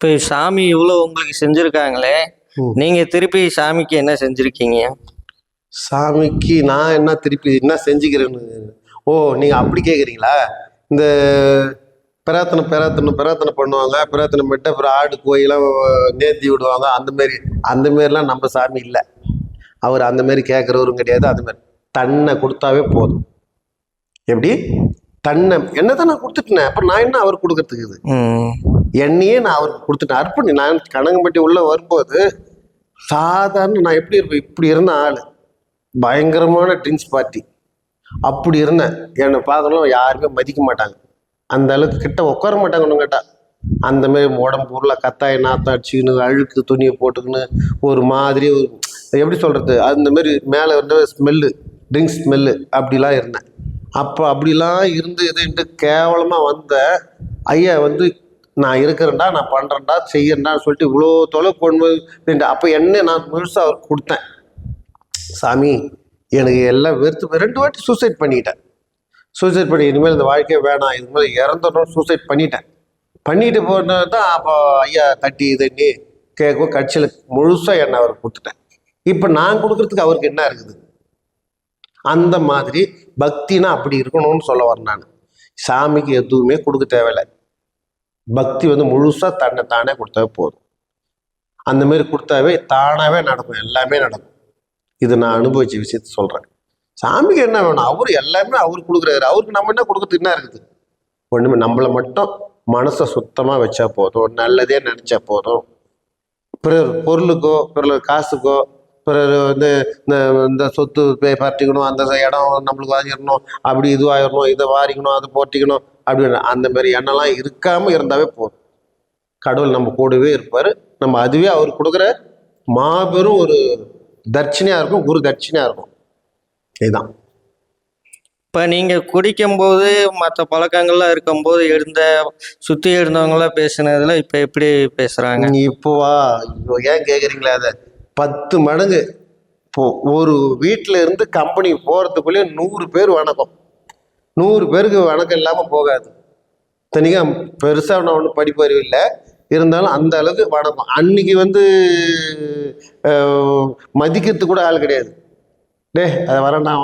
இப்போ சாமி இவ்வளோ உங்களுக்கு செஞ்சுருக்காங்களே. நீங்கள் திருப்பி சாமிக்கு என்ன செஞ்சுருக்கீங்க? சாமிக்கு நான் என்ன திருப்பி என்ன செஞ்சுக்கிறேன்னு ஓ நீங்கள் அப்படி கேட்குறீங்களா இந்த பிரார்த்தனை பிரார்த்தனை பிரார்த்தனை பண்ணுவாங்க பிரார்த்தனை பண்ணிட்டு அப்புறம் ஆடு கோயிலாம் நேர்த்தி விடுவாங்க அந்த மாரி அந்த மாரிலாம் நம்ம சாமி இல்லை. அவர் அந்த மாரி கேட்குறவரும் கிடையாது அந்த மாதிரி தன்னை கொடுத்தாவே போதும். எப்படி? தன்னை என்ன தான் நான் கொடுத்துட்டேன் அப்புறம் நான் என்ன அவர் கொடுக்கறதுக்கு இது? என்னையே நான் அவருக்கு கொடுத்துட்டேன். அர்ப்பணி நான் கனகம்பட்டி உள்ள வரும்போது சாதாரண நான் எப்படி இருப்பேன் இப்படி இருந்த ஆள். பயங்கரமான ட்ரிங்க்ஸ் பார்ட்டி அப்படி இருந்தேன் என்னை பார்க்கணும் யாருமே மதிக்க மாட்டாங்க. அந்த அளவுக்கு கிட்ட உட்கார மாட்டாங்க ஒன்றும் அந்த மாதிரி உடம்பு உருளை கத்தாய நாத்தம் அடிச்சுக்கின்னு அழுக்கு துணியை போட்டுக்கின்னு ஒரு மாதிரி ஒரு எப்படி சொல்கிறது அந்த மாதிரி மேலே வந்து ஸ்மெல்லு ட்ரிங்க்ஸ் ஸ்மெல்லு அப்படிலாம் இருந்தேன். அப்போ அப்படிலாம் இருந்து இதுன்ட்டு கேவலமாக வந்த ஐயா வந்து நான் இருக்கிறேன்டா நான் பண்ணுறேன்டா செய்யறேன்டான்னு சொல்லிட்டு இவ்வளோ தொலை கொண்டு போய் அப்போ என்ன நான் முழுசாக அவருக்கு கொடுத்தேன். சாமி எனக்கு எல்லாம் வெறுத்து ரெண்டு வாட்டி சூசைட் பண்ணிட்டேன். சூசைட் பண்ணி இனிமேல் இந்த வாழ்க்கையே வேணாம் இது மாதிரி இறந்துடணும் சூசைட் பண்ணிட்டேன். பண்ணிட்டு போனது தான் அப்போ ஐயா தட்டி தண்ணி கேட்கும் கட்சியில் முழுசாக என்ன அவருக்கு கொடுத்துட்டேன். இப்போ நான் கொடுக்குறதுக்கு அவருக்கு என்ன இருக்குது? அந்த மாதிரி பக்தினா அப்படி இருக்கணும்னு சொல்ல வரேன் நான். சாமிக்கு எதுவுமே கொடுக்க தேவையில்லை. பக்தி வந்து முழுசாக தன்னை தானே கொடுத்தாவே போதும். அந்த மாதிரி கொடுத்தாவே தானாகவே நடக்கும். எல்லாமே நடக்கும். இது நான் அனுபவிச்ச விஷயத்த சொல்கிறேன் சாமிக்கு என்ன வேணும்? அவர் எல்லாமே அவர் கொடுக்குறாரு. அவருக்கு நம்ம என்ன கொடுக்குறது என்ன இருக்குது? ஒன்றுமே நம்மளை மட்டும் மனசை சுத்தமாக வச்சா போதும். நல்லதே நினச்சா போதும். பிறர் பொருளுக்கோ பிறர் காசுக்கோ பிறர் வந்து இந்த இந்த சொத்து பே பறிக்கணும் அந்த இடம் நம்மளுக்கு வாங்கிடணும் அப்படி இதுவாகிடணும் இதை வாரிக்கணும் அதை போட்டிக்கணும் அப்படின்னு. அந்த மாதிரி இருக்காமல் இருந்தாவே போதும். கடவுள் நம்ம கூடவே இருப்பார். நம்ம அதுவே அவர் கொடுக்குற மாபெரும் ஒரு தட்சிணையாக இருக்கும் குரு தட்சிணையாக இருக்கும். இதுதான். இப்போ நீங்கள் குடிக்கும்போது மற்ற பழக்கங்கள்லாம் இருக்கும்போது இருந்த சுற்றி இருந்தவங்களாம் பேசுனதுல இப்போ எப்படி பேசுகிறாங்க நீ இப்போ வா. ஐயோ, ஏன் கேட்குறீங்களா அதை? பத்து மடங்கு. இப்போ ஒரு வீட்டில் இருந்து கம்பெனி போகிறதுக்குள்ளேயே நூறு பேர் வணக்கம். நூறு பேருக்கு வணக்கம் இல்லாமல் போகாது. தனியாக பெருசாக நான் ஒன்றும் படிப்பறிவு இல்லை. இருந்தாலும் அந்த அளவுக்கு வணக்கம். அன்னைக்கு வந்து மதிக்கிறதுக்கு கூட ஆள் கிடையாது. டே அதை வரேன் நான்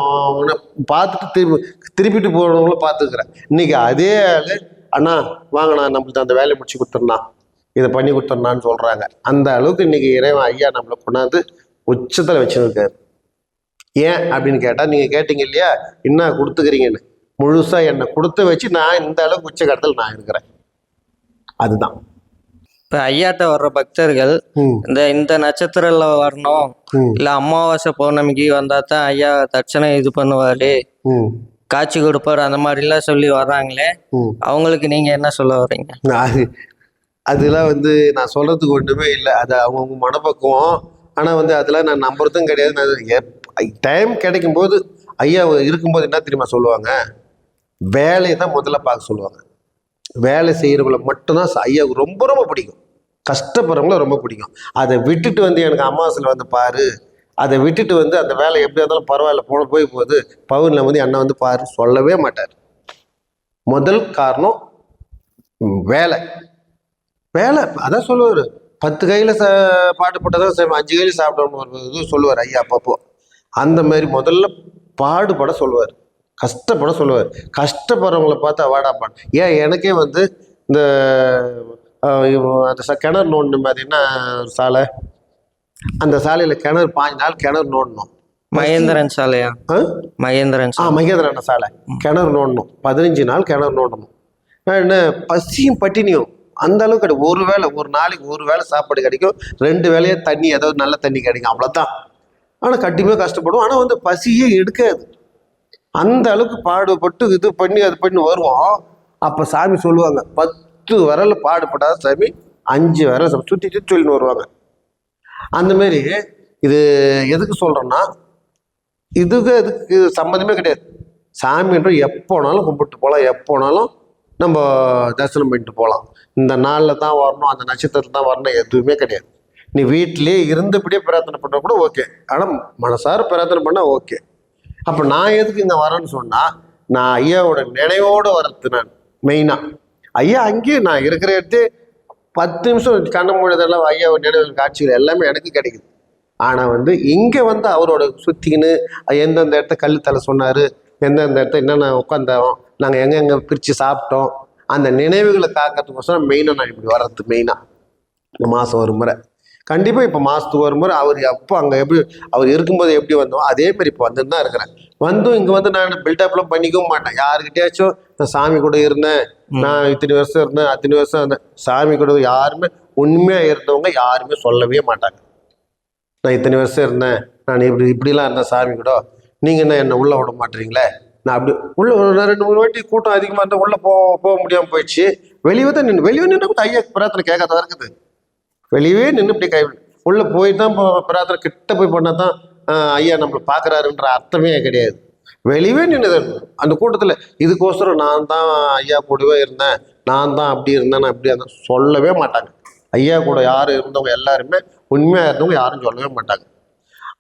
பார்த்துட்டு திரும்பி திருப்பிட்டு போகிறவங்களும் பார்த்துக்கிறேன். இன்னைக்கு அதே ஆள் அண்ணா வாங்கண்ணா நம்மளுக்கு அந்த வேலையை முடிச்சு கொடுத்துருண்ணா இதை பண்ணி கொடுத்துருண்ணான்னு சொல்கிறாங்க அந்த அளவுக்கு இன்னைக்கு இறைவன் ஐயா நம்மளை கொண்டாந்து உச்சத்தில் வச்சுருக்காரு. ஏன் அப்படின்னு கேட்டால் நீங்கள் கேட்டீங்க இல்லையா? என்ன கொடுத்துக்கிறீங்கன்னு. முழுசாக என்னை கொடுத்து வச்சு நான் இந்த அளவுக்கு உச்சகட்டத்தில் நான் இருக்கிறேன். அதுதான். இப்போ ஐயாட்ட வர்ற பக்தர்கள் இந்த இந்த நட்சத்திரம்ல வரணும் இல்லை அமாவாசை பௌர்ணமிக்கு வந்தால் தான் ஐயா தட்சணை இது பண்ணுவார். காட்சி கொடுப்பார் அந்த மாதிரிலாம் சொல்லி வர்றாங்களே. அவங்களுக்கு நீங்கள் என்ன சொல்ல வர்றீங்க? அதெல்லாம் வந்து நான் சொல்கிறதுக்கு ஒன்றுமே இல்லை. அது அவங்கவுங்க மனப்பக்குவம். ஆனால் வந்து அதெல்லாம் நான் நம்புறதும் கிடையாது. நான் டைம் கிடைக்கும் போது ஐயா இருக்கும்போது என்ன தெரியுமா சொல்லுவாங்க? வேலையை தான் முதல்ல பார்க்க சொல்லுவாங்க. வேலை செய்கிறவங்கள மட்டும்தான் ஐயாவுக்கு ரொம்ப ரொம்ப பிடிக்கும். கஷ்டப்படுறவங்கள ரொம்ப பிடிக்கும். அதை விட்டுட்டு வந்து எனக்கு அமாவாசையில் வந்து பாரு. அதை விட்டுட்டு வந்து அந்த வேலை எப்படியா இருந்தாலும் பரவாயில்ல போன போய் போகுது. பவுனில் வந்து என்னை வந்து பாரு சொல்லவே மாட்டார். முதல் காரணம் வேலை. வேலை அதான் சொல்லுவார். பத்து கையில் ச பாடுபட்டதான் சரி அஞ்சு கையில் இது சொல்லுவார் ஐயா அப்பப்போ. அந்த மாதிரி முதல்ல பாடுபட சொல்லுவார். கஷ்டப்பட சொல்லுவார். கஷ்டப்படுறவங்கள பார்த்து வாடாப்பான் ஏன் எனக்கே வந்து இந்த அந்த ச- கிணறு மாதிரின்னா ஒரு சாலை? அந்த சாலையில் கிணறு பாஞ்சு நாள் கிணறு நோண்டணும். மகேந்திரன் சாலையா? மகேந்திரன் ஆ மகேந்திரன சாலை. கிணறு நோண்டணும். பதினஞ்சு நாள் கிணறு நோண்டணும். என்ன பசியும் பட்டினியும். அந்த அளவுக்கு கிடைக்கும். ஒரு வேளை ஒரு நாளைக்கு ஒரு வேளை சாப்பாடு கிடைக்கும். ரெண்டு வேளையே தண்ணி ஏதாவது நல்ல தண்ணி கிடைக்கும். அவ்வளோதான் ஆனால் கண்டிப்பாக கஷ்டப்படும் ஆனால் வந்து பசியே எடுக்காது. அந்த அளவுக்கு பாடுபட்டு இது பண்ணி அது பண்ணி வருவோம். அப்போ சாமி சொல்லுவாங்க பத்து வரல பாடுபடாத சாமி அஞ்சு விரல் சுற்றி சுற்றி சொல்லின்னு வருவாங்க. அந்தமாரி இது எதுக்கு சொல்கிறேன்னா இதுக்கு இதுக்கு சம்மந்தமே கிடையாது. சாமின்ற எப்போனாலும் கும்பிட்டு போகலாம் எப்போனாலும் நம்ம தரிசனம் பண்ணிட்டு போகலாம் இந்த நாளில் தான் வரணும் அந்த நட்சத்திரத்தில் தான் வரணும் எதுவுமே கிடையாது. நீ வீட்டிலே இருந்தபடியே பிரார்த்தனை பண்ண கூட ஓகே. ஆனால் மனசார பிரார்த்தனை பண்ணால் ஓகே. அப்போ நான் எதுக்கு இங்கே வரேன்னு சொன்னால் நான் ஐயாவோட நினைவோடு வர்றது நான் மெயினாக ஐயா அங்கேயே நான் இருக்கிற இடத்தே பத்து நிமிஷம் கண்ண முழுதெல்லாம் ஐயாவோட நினைவு காட்சிகள் எல்லாமே எனக்கு கிடைக்குது. ஆனால் வந்து இங்கே வந்து அவரோட சுற்றிக்கின்னு எந்தெந்த இடத்த கல் தலை சொன்னார் எந்தெந்த இடத்த என்னென்ன உட்காந்தோம் நாங்கள் எங்கெங்கே பிரித்து சாப்பிட்டோம் அந்த நினைவுகளை காக்கிறதுக்கோசரம் மெயினாக நான் இப்படி வர்றது மெயினாக மாதம் ஒரு முறை. கண்டிப்பாக இப்போ மாதத்துக்கு ஒரு முறை அவர் அப்போ அங்கே எப்படி அவர் இருக்கும்போது எப்படி வந்தோம் அதே மாதிரி இப்போ வந்துட்டு தான் இருக்கிறேன். வந்தும் இங்கே வந்து நான் பில்டப்லாம் பண்ணிக்கவும் மாட்டேன். யாருக்கிட்டேயாச்சும் நான் சாமி கூட இருந்தேன் நான் இத்தனை வருஷம் இருந்தேன் அத்தனை வருஷம் இருந்தேன். சாமி கூட யாருமே உண்மையாக இருந்தவங்க யாருமே சொல்லவே மாட்டாங்க. நான் இத்தனை வருஷம் இருந்தேன் நான் இப்படி இப்படிலாம் இருந்தேன் சாமி கூட. நீங்கள் என்ன என்னை உள்ளே விட மாட்டீங்களே? நான் அப்படி உள்ள ஒரு ரெண்டு மூணு வாட்டி கூட்டம் அதிகமாக இருந்தால் உள்ளே போக போக முடியாமல் போயிடுச்சு. வெளியே தான் நின்று வெளியே நின்று கூட ஐயா பிரார்த்தனை கேட்காத இருக்குது? வெளியே நின்று இப்படி கை உள்ளே போய் தான் பிரார்த்தனை கிட்ட போய் பண்ணால் தான் ஐயா நம்மளை பார்க்குறாருன்ற அர்த்தமே கிடையாது. வெளியவே நின்று அந்த கூட்டத்தில் இதுக்கோசரம் நான் தான் ஐயா கூடவே இருந்தேன் நான் தான் அப்படி இருந்தேன் நான் இப்படி இருந்தேன் சொல்லவே மாட்டாங்க. ஐயா கூட யார் இருந்தவங்க எல்லாருமே உண்மையாக இருந்தவங்க யாரும் சொல்லவே மாட்டாங்க.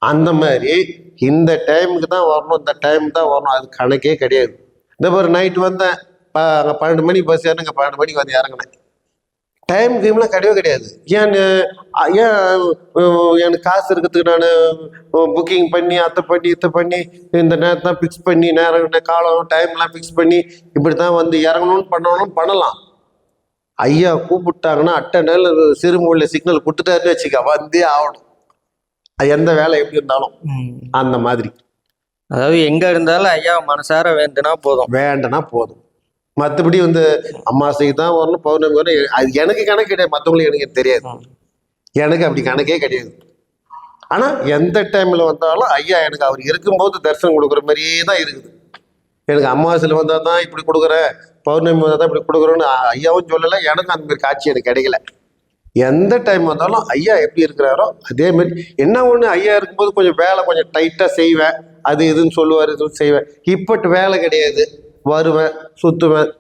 அந்த மாதிரி இந்த டைமுக்கு தான் வரணும் இந்த டைம் தான் வரணும். அது கணக்கே கிடையாது. இந்த மாதிரி நைட்டு வந்தேன். அங்கே பன்னெண்டு மணிக்கு பஸ் ஏறினங்க பன்னெண்டு மணிக்கு வந்து இறங்கினேன். டைம் கீம்லாம் கிடையவே கிடையாது. ஏன் ஏன் எனக்கு காசு இருக்கிறதுக்கு நான் புக்கிங் பண்ணி அத்தை பண்ணி இத்தை பண்ணி இந்த நேரத்தான் ஃபிக்ஸ் பண்ணி நேரம் காலம் டைம்லாம் ஃபிக்ஸ் பண்ணி இப்படி தான் வந்து இறங்கணும்னு பண்ணணும் பண்ணலாம். ஐயா கூப்பிட்டாங்கன்னா அட்டை நேரில் சிறுமொழியில் சிக்னல் கொடுத்துட்டாருன்னு வச்சுக்க வந்தே ஆகணும். எந்த வேலை எப்படி இருந்தாலும். அந்த மாதிரி. அதாவது எங்க இருந்தாலும் ஐயா மனசார வேண்டுனா போதும். வேண்டனா போதும். மற்றபடி வந்து அமாவாசைக்கு தான் வரணும் பௌர்ணமி வரணும் அது எனக்கு கணக்கு கிடையாது மற்றவங்களுக்கு எனக்கு தெரியாது. எனக்கு அப்படி கணக்கே கிடையாது. ஆனால் எந்த டைமில் வந்தாலும் ஐயா எனக்கு அவர் இருக்கும்போது தரிசனம் கொடுக்குற மாதிரியே தான் இருக்குது. எனக்கு அமாவாசையில் வந்தால் தான் இப்படி கொடுக்குறேன் பௌர்ணமி வந்தால் தான் இப்படி கொடுக்குறேன்னு ஐயாவும் சொல்லலை எனக்கும் அந்த மாதிரி காட்சி எனக்கு கிடைக்கல. எந்த டைம் வந்தாலும் ஐயா எப்படி இருக்கிறாரோ அதே மாதிரி என்ன ஒன்று ஐயா இருக்கும்போது கொஞ்சம் வேலை கொஞ்சம் டைட்டாக செய்வேன். அது இதுன்னு சொல்லுவார் இது செய்வேன். இப்பட்டு வேலை கிடையாது. வருவேன் சுற்றுவேன்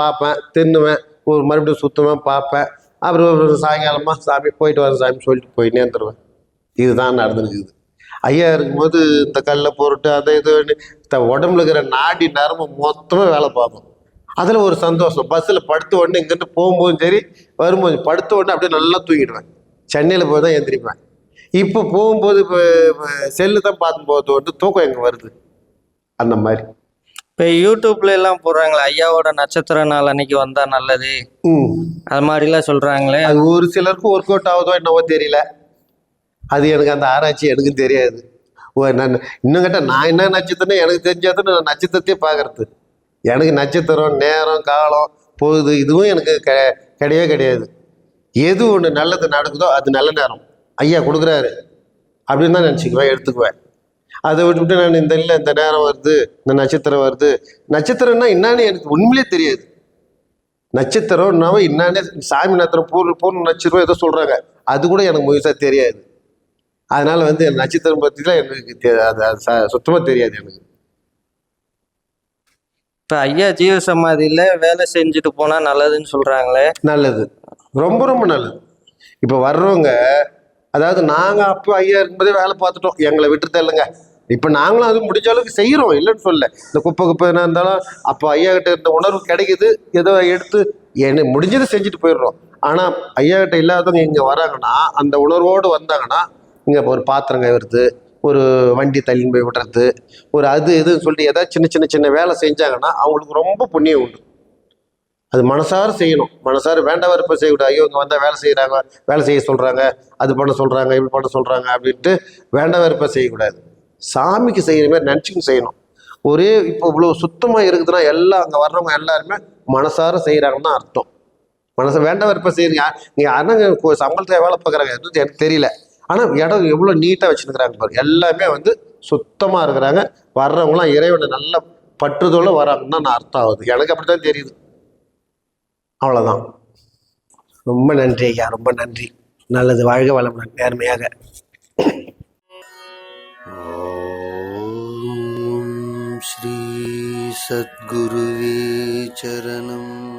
பார்ப்பேன் தின்னுவேன் ஒரு மறுபடியும் சுற்றுவேன் பார்ப்பேன். அப்புறம் சாயங்காலமாக சாமி போயிட்டு வரேன் சாமி சொல்லிட்டு போயிட்டே இருந்துருவேன் இதுதான் நடந்துருக்குது. ஐயா இருக்கும்போது இந்த கல்லை பொருட்டு அதை இது உடம்புல இருக்கிற நாடி நரம்பு மொத்தமாக வேலை பார்ப்போம் அதில் ஒரு சந்தோஷம். பஸ்ஸில் படுத்த உடனே இங்கேருந்து போகும்போதும் சரி வரும்போது படுத்த உடனே அப்படியே நல்லா தூங்கிடுவேன். சென்னையில் போய் தான் எந்திரிப்பேன். இப்போ போகும்போது இப்போ செல்லு தான் போகிறது வந்து தூக்கம் எங்கே வருது? அந்த மாதிரி. இப்போ யூடியூப்ல எல்லாம் போடுறாங்களே ஐயாவோட நட்சத்திர நாள் அன்னைக்கு வந்தா நல்லது. அது மாதிரிலாம் சொல்றாங்களே. அது ஒரு சிலருக்கு ஒர்க் அவுட் ஆகுதோ என்னவோ தெரியல. அது எனக்கு அந்த ஆராய்ச்சி எனக்கும் தெரியாது. நான் இன்னும் கேட்டால் நான் என்ன நட்சத்திரம் எனக்கு தெரிஞ்சாதான் நான் நட்சத்திரத்தையே பார்க்கறது. எனக்கு நட்சத்திரம் நேரம் காலம் பொழுது இதுவும் எனக்கு க கிடையவே கிடையாது. எது ஒன்று நல்லது நடக்குதோ அது நல்ல நேரம். ஐயா கொடுக்குறாரு. அப்படின்னு தான் நினச்சிக்குவேன் எடுத்துக்குவேன். அதை விட்டுவிட்டு நான் இந்த இல்லை இந்த நேரம் வருது இந்த நட்சத்திரம் வருது. நட்சத்திரம்னா என்னன்னு எனக்கு உண்மையிலே தெரியாது. நட்சத்திரம்னாவே என்னன்னே சாமி நத்திரம் பூர்ண பூர்ண நட்சத்திரம் ஏதோ சொல்கிறாங்க அது கூட எனக்கு முழுசாக தெரியாது. அதனால் வந்து நட்சத்திரம் பற்றிலாம் எனக்கு தெ- அது சுத்தமாக ச- தெரியாது எனக்கு. இப்போ ஐயா ஜீவ சமாதியில் வேலை செஞ்சுட்டு போனால் நல்லதுன்னு சொல்கிறாங்களே நல்லது. ரொம்ப ரொம்ப நல்லது. இப்போ வர்றவங்க அதாவது நாங்கள் அப்போ ஐயா இருக்கும்போதே வேலை பார்த்துட்டோம். எங்களை விட்டு தள்ளுங்க. இப்போ நாங்களும் அது முடிஞ்ச அளவுக்கு செய்கிறோம் இல்லைன்னு சொல்ல இந்த குப்பை குப்பை என்ன இருந்தாலும் அப்போ ஐயா கிட்ட இருந்த உணர்வு கிடைக்குது. ஏதோ எடுத்து என்ன முடிஞ்சதை செஞ்சுட்டு போயிடுறோம். ஆனால் ஐயா கிட்ட இல்லாதவங்க இங்கே வராங்கன்னா அந்த உணர்வோடு வந்தாங்கன்னா இங்கே ஒரு பாத்திரம் கழுவுறது ஒரு வண்டி தள்ளின்னு போய் விடுறது ஒரு அது இதுன்னு சொல்லிட்டு ஏதாவது சின்ன சின்ன சின்ன வேலை செஞ்சாங்கன்னா அவங்களுக்கு ரொம்ப புண்ணியம் உண்டு. அது மனசார செய்யணும். மனசார வேண்டாம் இப்போ செய்யக்கூடாது ஐயோ இங்கே வந்தால் வேலை செய்கிறாங்க வேலை செய்ய சொல்கிறாங்க அது பண்ண சொல்கிறாங்க இப்படி பண்ண சொல்கிறாங்க அப்படின்ட்டு வேண்டாம் இப்போ செய்யக்கூடாது. சாமிக்கு செய்கிற மாதிரி நினச்சிக்கும் செய்யணும். ஒரே இப்போ இவ்வளோ சுத்தமாக இருக்குதுன்னா எல்லாம் அங்கே வர்றவங்க எல்லாருமே மனசார செய்கிறாங்கன்னு தான் அர்த்தம். மனசை வேண்டாம் இப்போ செய்யுங்க நீங்கள் அண்ணங்க சம்பளத்தை வேலை பார்க்குறாங்க. எதுவும் எனக்கு தெரியல. ஆனால் இடம் எவ்வளோ நீட்டாக வச்சுருக்கிறாங்க பாரு. எல்லாமே வந்து சுத்தமாக இருக்கிறாங்க. வர்றவங்களாம் இறைவனை நல்ல பற்றுதோடு வராங்கன்னு நான் அர்த்தம் ஆகுது. எனக்கு அப்படி தான் தெரியுது. அவ்வளோதான் ரொம்ப நன்றி ஐயா. ரொம்ப நன்றி. நல்லது. வாழ்க வளமுடன் நேர்மையாக. ஸ்ரீ சத்குருவே சரணம்.